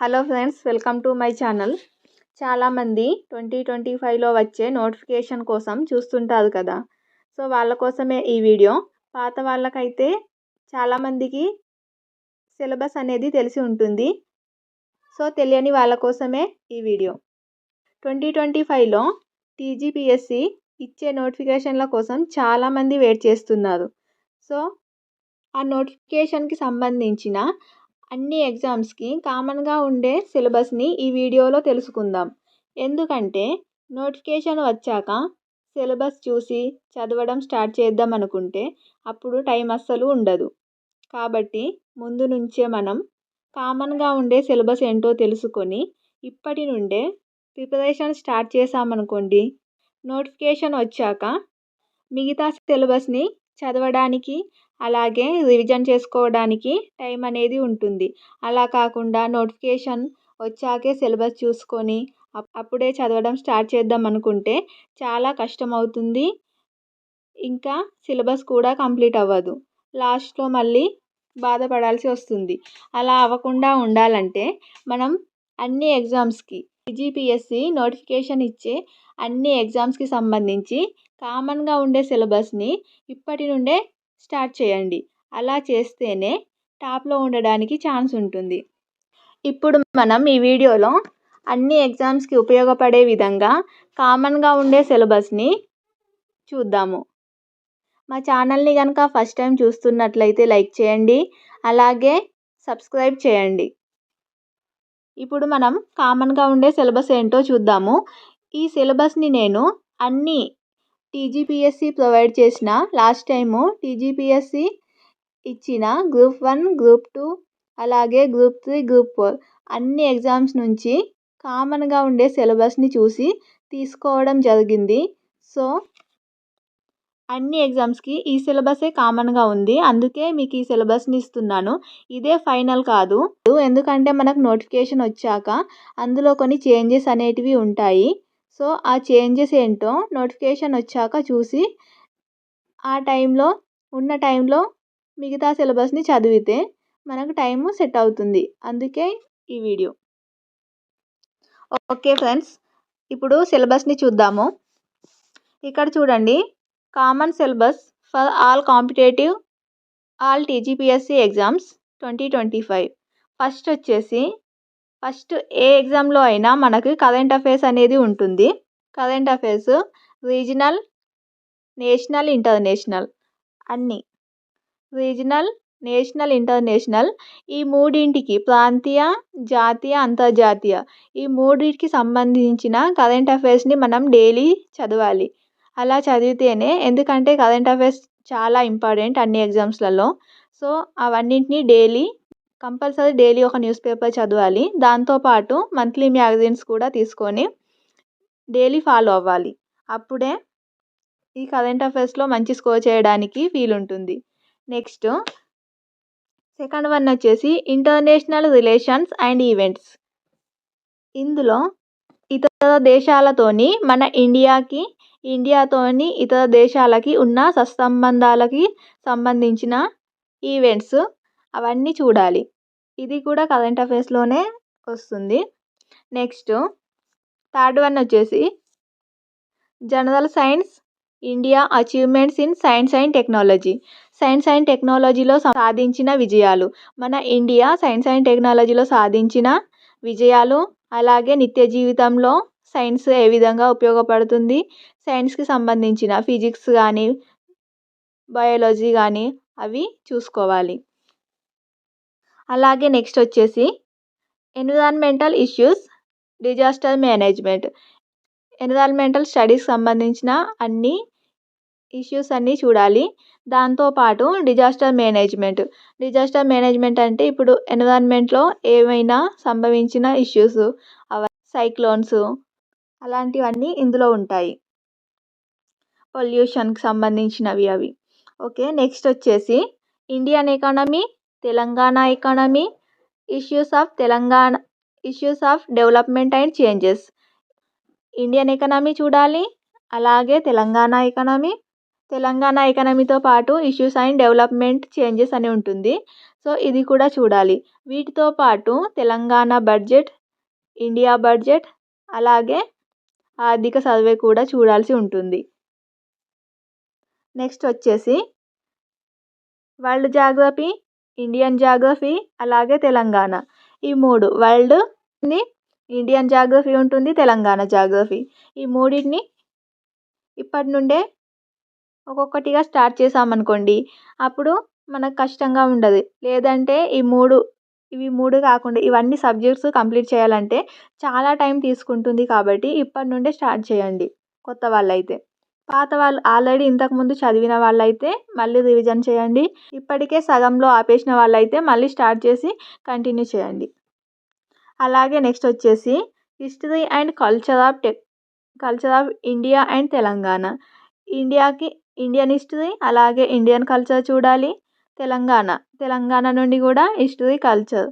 Hello friends welcome to my channel. చాలామంది twenty twenty ఫైవ్లో వచ్చే నోటిఫికేషన్ కోసం చూస్తుంటారు కదా. సో వాళ్ళ కోసమే ఈ వీడియో. పాత వాళ్ళకైతే చాలామందికి సిలబస్ అనేది తెలిసి ఉంటుంది. సో తెలియని వాళ్ళ కోసమే ఈ వీడియో. ట్వంటీ ట్వంటీ ఫైవ్లో టీజీపీఎస్సి ఇచ్చే నోటిఫికేషన్ల కోసం చాలామంది వెయిట్ చేస్తున్నారు. సో ఆ నోటిఫికేషన్కి సంబంధించిన అన్ని ఎగ్జామ్స్కి కామన్గా ఉండే సిలబస్ని ఈ వీడియోలో తెలుసుకుందాం. ఎందుకంటే నోటిఫికేషన్ వచ్చాక సిలబస్ చూసి చదవడం స్టార్ట్ చేద్దాం అనుకుంటే అప్పుడు టైం అస్సలు ఉండదు. కాబట్టి ముందు నుంచే మనం కామన్గా ఉండే సిలబస్ ఏంటో తెలుసుకొని ఇప్పటి నుండే ప్రిపరేషన్ స్టార్ట్ చేసామనుకోండి నోటిఫికేషన్ వచ్చాక మిగతా సిలబస్ని చదవడానికి అలాగే రివిజన్ చేసుకోవడానికి టైం అనేది ఉంటుంది. అలా కాకుండా నోటిఫికేషన్ వచ్చాకే సిలబస్ చూసుకొని అప్పుడే చదవడం స్టార్ట్ చేద్దాం అనుకుంటే చాలా కష్టం అవుతుంది ఇంకా సిలబస్ కూడా కంప్లీట్ అవ్వదు. లాస్ట్లో మళ్ళీ బాధపడాల్సి వస్తుంది. అలా అవ్వకుండా ఉండాలంటే మనం అన్ని ఎగ్జామ్స్కి టీజీపీఎస్సి నోటిఫికేషన్ ఇచ్చే అన్ని ఎగ్జామ్స్కి సంబంధించి కామన్గా ఉండే సిలబస్ని ఇప్పటి నుండే స్టార్ట్ చేయండి. అలా చేస్తేనే టాప్లో ఉండడానికి ఛాన్స్ ఉంటుంది. ఇప్పుడు మనం ఈ వీడియోలో అన్ని ఎగ్జామ్స్కి ఉపయోగపడే విధంగా కామన్గా ఉండే సిలబస్ని చూద్దాము. మా ఛానల్ని కనుక ఫస్ట్ టైం చూస్తున్నట్లయితే లైక్ చేయండి. అలాగే సబ్స్క్రైబ్ చేయండి. ఇప్పుడు మనం కామన్గా ఉండే సిలబస్ ఏంటో చూద్దాము. ఈ సిలబస్ని నేను అన్ని టీజీపీఎస్సీ ప్రొవైడ్ చేసిన లాస్ట్ టైము టీజీపీఎస్సీ ఇచ్చిన గ్రూప్ వన్ గ్రూప్ టూ అలాగే గ్రూప్ త్రీ గ్రూప్ ఫోర్ అన్ని ఎగ్జామ్స్ నుంచి కామన్గా ఉండే సిలబస్ని చూసి తీసుకోవడం జరిగింది. సో అన్ని ఎగ్జామ్స్కి ఈ సిలబసే కామన్గా ఉంది. అందుకే మీకు ఈ సిలబస్ని ఇస్తున్నాను. ఇదే ఫైనల్ కాదు. ఎందుకంటే మనకు నోటిఫికేషన్ వచ్చాక అందులో కొన్ని చేంజెస్ అనేటివి ఉంటాయి. సో ఆ చేంజెస్ ఏంటో నోటిఫికేషన్ వచ్చాక చూసి ఆ టైంలో ఉన్న టైంలో మిగతా సిలబస్ని చదివితే మనకు టైము సెట్ అవుతుంది. అందుకే ఈ వీడియో. ఓకే ఫ్రెండ్స్ ఇప్పుడు సిలబస్ని చూద్దాము. ఇక్కడ చూడండి common syllabus for all competitive all TGPSC exams twenty twenty five. First వచ్చేసి ఫస్ట్ ఏ ఎగ్జామ్లో అయినా మనకి కరెంట్ అఫైర్స్ అనేది ఉంటుంది. Current affairs regional national international అన్నీ. రీజనల్ నేషనల్ ఇంటర్నేషనల్ ఈ మూడింటికి ప్రాంతీయ జాతీయ అంతర్జాతీయ ఈ మూడింటికి సంబంధించిన కరెంట్ అఫైర్స్ని మనం డైలీ చదవాలి. అలా చదివితేనే ఎందుకంటే కరెంట్ అఫైర్స్ చాలా ఇంపార్టెంట్ అన్ని ఎగ్జామ్స్లలో. సో అవన్నింటినీ డైలీ కంపల్సరీ డైలీ ఒక న్యూస్ పేపర్ చదవాలి. దాంతోపాటు మంత్లీ మ్యాగజైన్స్ కూడా తీసుకొని డైలీ ఫాలో అవ్వాలి. అప్పుడే ఈ కరెంట్ అఫైర్స్లో మంచి స్కోర్ చేయడానికి వీలు ఉంటుంది. నెక్స్ట్ సెకండ్ వన్ వచ్చేసి ఇంటర్నేషనల్ రిలేషన్స్ అండ్ ఈవెంట్స్. ఇందులో ఇతర దేశాలతోని మన ఇండియాకి ఇండియాతోని ఇతర దేశాలకి ఉన్న సత్సంబంధాలకి సంబంధించిన ఈవెంట్స్ అవన్నీ చూడాలి. ఇది కూడా కరెంట్ అఫైర్స్లోనే వస్తుంది. నెక్స్ట్ థర్డ్ వన్ వచ్చేసి general science India achievements in science and technology. Science and టెక్నాలజీలో సాధించిన విజయాలు. మన ఇండియా సైన్స్ అండ్ టెక్నాలజీలో సాధించిన విజయాలు అలాగే నిత్య జీవితంలో సైన్స్ ఏ విధంగా ఉపయోగపడుతుంది సైన్స్కి సంబంధించిన ఫిజిక్స్ కానీ బయాలజీ కానీ అవి చూసుకోవాలి. అలాగే నెక్స్ట్ వచ్చేసి environmental issues disaster management. Environmental studies సంబంధించిన అన్ని ఇష్యూస్ అన్నీ చూడాలి. దాంతోపాటు డిజాస్టర్ మేనేజ్మెంట్. డిజాస్టర్ మేనేజ్మెంట్ అంటే ఇప్పుడు ఎన్విరాన్మెంట్లో ఏమైనా సంభవించిన ఇష్యూస్ అవ సైక్లోన్స్ అలాంటివన్నీ ఇందులో ఉంటాయి. పొల్యూషన్కి సంబంధించినవి అవి. ఓకే నెక్స్ట్ వచ్చేసి Indian economy Telangana economy issues of Telangana issues of development and changes. Indian economy చూడాలి అలాగే తెలంగాణ ఎకానమీ. తెలంగాణ ఎకానమీతో పాటు ఇష్యూస్ అండ్ డెవలప్మెంట్ చేంజెస్ అని ఉంటుంది. సో ఇది కూడా చూడాలి. వీటితో పాటు తెలంగాణ బడ్జెట్ ఇండియా బడ్జెట్ అలాగే ఆర్థిక సర్వే కూడా చూడాల్సి ఉంటుంది. నెక్స్ట్ వచ్చేసి వరల్డ్ జాగ్రఫీ ఇండియన్ జాగ్రఫీ అలాగే తెలంగాణ. ఈ మూడు వరల్డ్ ఇండియన్ జాగ్రఫీ ఉంటుంది తెలంగాణ జాగ్రఫీ ఈ మూడింటిని ఇప్పటి నుండే ఒక్కొక్కటిగా స్టార్ట్ చేసామనుకోండి అప్పుడు మనకు కష్టంగా ఉండదు. లేదంటే ఈ మూడు ఇవి మూడు కాకుండా ఇవన్నీ సబ్జెక్ట్స్ కంప్లీట్ చేయాలంటే చాలా టైం తీసుకుంటుంది కాబట్టి ఇప్పటి నుండే స్టార్ట్ చేయండి కొత్త వాళ్ళైతే. పాత వాళ్ళు ఆల్రెడీ ఇంతకుముందు చదివిన వాళ్ళైతే మళ్ళీ రివిజన్ చేయండి. ఇప్పటికే సగంలో ఆపేసిన వాళ్ళైతే మళ్ళీ స్టార్ట్ చేసి కంటిన్యూ చేయండి. అలాగే నెక్స్ట్ వచ్చేసి history and culture of tech culture of India and Telangana. ఇండియాకి ఇండియన్ హిస్టరీ అలాగే ఇండియన్ కల్చర్ చూడాలి. తెలంగాణ తెలంగాణ నుండి కూడా హిస్టరీ కల్చర్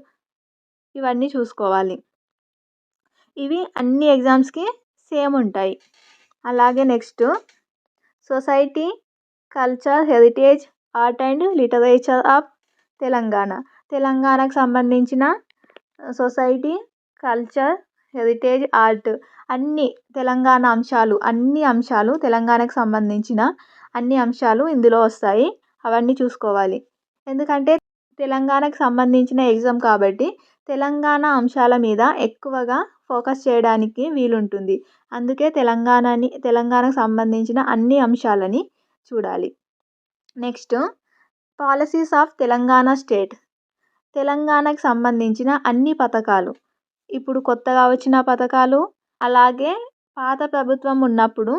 ఇవన్నీ చూసుకోవాలి. ఇవి అన్ని ఎగ్జామ్స్కి సేమ్ ఉంటాయి. అలాగే next society culture heritage art and literature of Telangana. తెలంగాణకు సంబంధించిన సొసైటీ కల్చర్ హెరిటేజ్ ఆర్ట్ అన్ని తెలంగాణ అంశాలు అన్ని అంశాలు తెలంగాణకు సంబంధించిన అన్ని అంశాలు ఇందులో వస్తాయి. అవన్నీ చూసుకోవాలి. ఎందుకంటే తెలంగాణకు సంబంధించిన ఎగ్జామ్ కాబట్టి తెలంగాణ అంశాల మీద ఎక్కువగా ఫోకస్ చేయడానికి వీలుంటుంది. అందుకే తెలంగాణని తెలంగాణకు సంబంధించిన అన్ని అంశాలని చూడాలి. Next policies of Telangana state. తెలంగాణకు సంబంధించిన అన్ని పథకాలు. ఇప్పుడు కొత్తగా వచ్చిన పథకాలు అలాగే పాత ప్రభుత్వం ఉన్నప్పుడు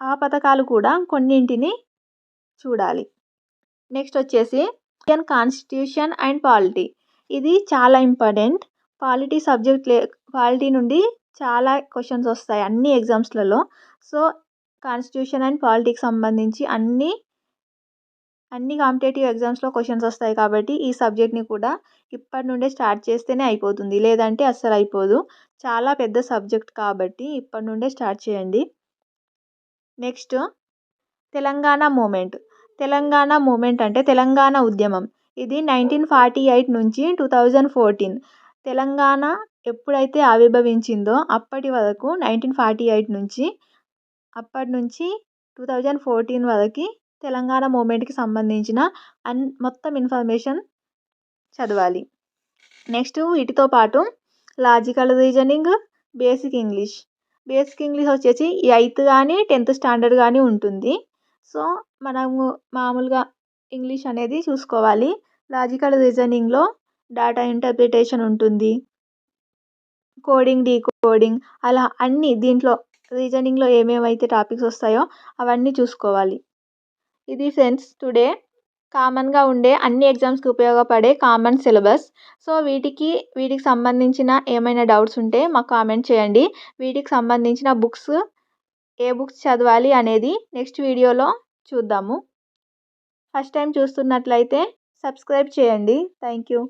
ఆ పథకాలు కూడా కొన్నింటిని చూడాలి. నెక్స్ట్ వచ్చేసి ఇండియన్ కాన్స్టిట్యూషన్ అండ్ పాలిటీ ఇది చాలా ఇంపార్టెంట్. పాలిటీ సబ్జెక్ట్ లే పాలిటీ నుండి చాలా క్వశ్చన్స్ వస్తాయి అన్ని ఎగ్జామ్స్లలో. సో కాన్స్టిట్యూషన్ అండ్ పాలిటీకి సంబంధించి అన్ని అన్ని కాంపిటేటివ్ ఎగ్జామ్స్లో క్వశ్చన్స్ వస్తాయి కాబట్టి ఈ సబ్జెక్ట్ని కూడా ఇప్పటి నుండే స్టార్ట్ చేస్తేనే అయిపోతుంది. లేదంటే అస్సలు అయిపోదు. చాలా పెద్ద సబ్జెక్ట్ కాబట్టి ఇప్పటి నుండే స్టార్ట్ చేయండి. Next Telangana movement. Telangana movement అంటే తెలంగాణ ఉద్యమం. ఇది నైన్టీన్ ఫార్టీ ఎయిట్ నుంచి టూ థౌజండ్ ఫోర్టీన్. తెలంగాణ ఎప్పుడైతే ఆవిర్భవించిందో అప్పటి వరకు నైన్టీన్ ఫార్టీ ఎయిట్ నుంచి అప్పటి నుంచి టూ థౌజండ్ ఫోర్టీన్ వరకు తెలంగాణ మూమెంట్కి సంబంధించిన అన్ మొత్తం ఇన్ఫర్మేషన్ చదవాలి. నెక్స్ట్ వీటితో పాటు logical reasoning basic English. Basic English వచ్చేసి ఎయిత్ కానీ టెన్త్ స్టాండర్డ్ కానీ ఉంటుంది. సో మనము మామూలుగా ఇంగ్లీష్ అనేది చూసుకోవాలి. లాజికల్ రీజనింగ్లో డేటా ఇంటర్ప్రిటేషన్ ఉంటుంది. కోడింగ్ డీకోడింగ్ అలా అన్నీ దీంట్లో రీజనింగ్లో ఏమేమైతే టాపిక్స్ వస్తాయో అవన్నీ చూసుకోవాలి. ఇది ఫ్రెండ్స్ టుడే కామన్గా ఉండే అన్ని ఎగ్జామ్స్కి ఉపయోగపడే కామన్ సిలబస్ సో వీటికి వీటికి సంబంధించిన ఏమైనా డౌట్స్ ఉంటే మాకు కామెంట్ చేయండి. వీటికి సంబంధించిన బుక్స్ ఏ బుక్స్ చదవాలి అనేది నెక్స్ట్ వీడియోలో చూద్దాము. ఫస్ట్ టైం చూస్తున్నట్లయితే సబ్స్క్రైబ్ చేయండి. Thank you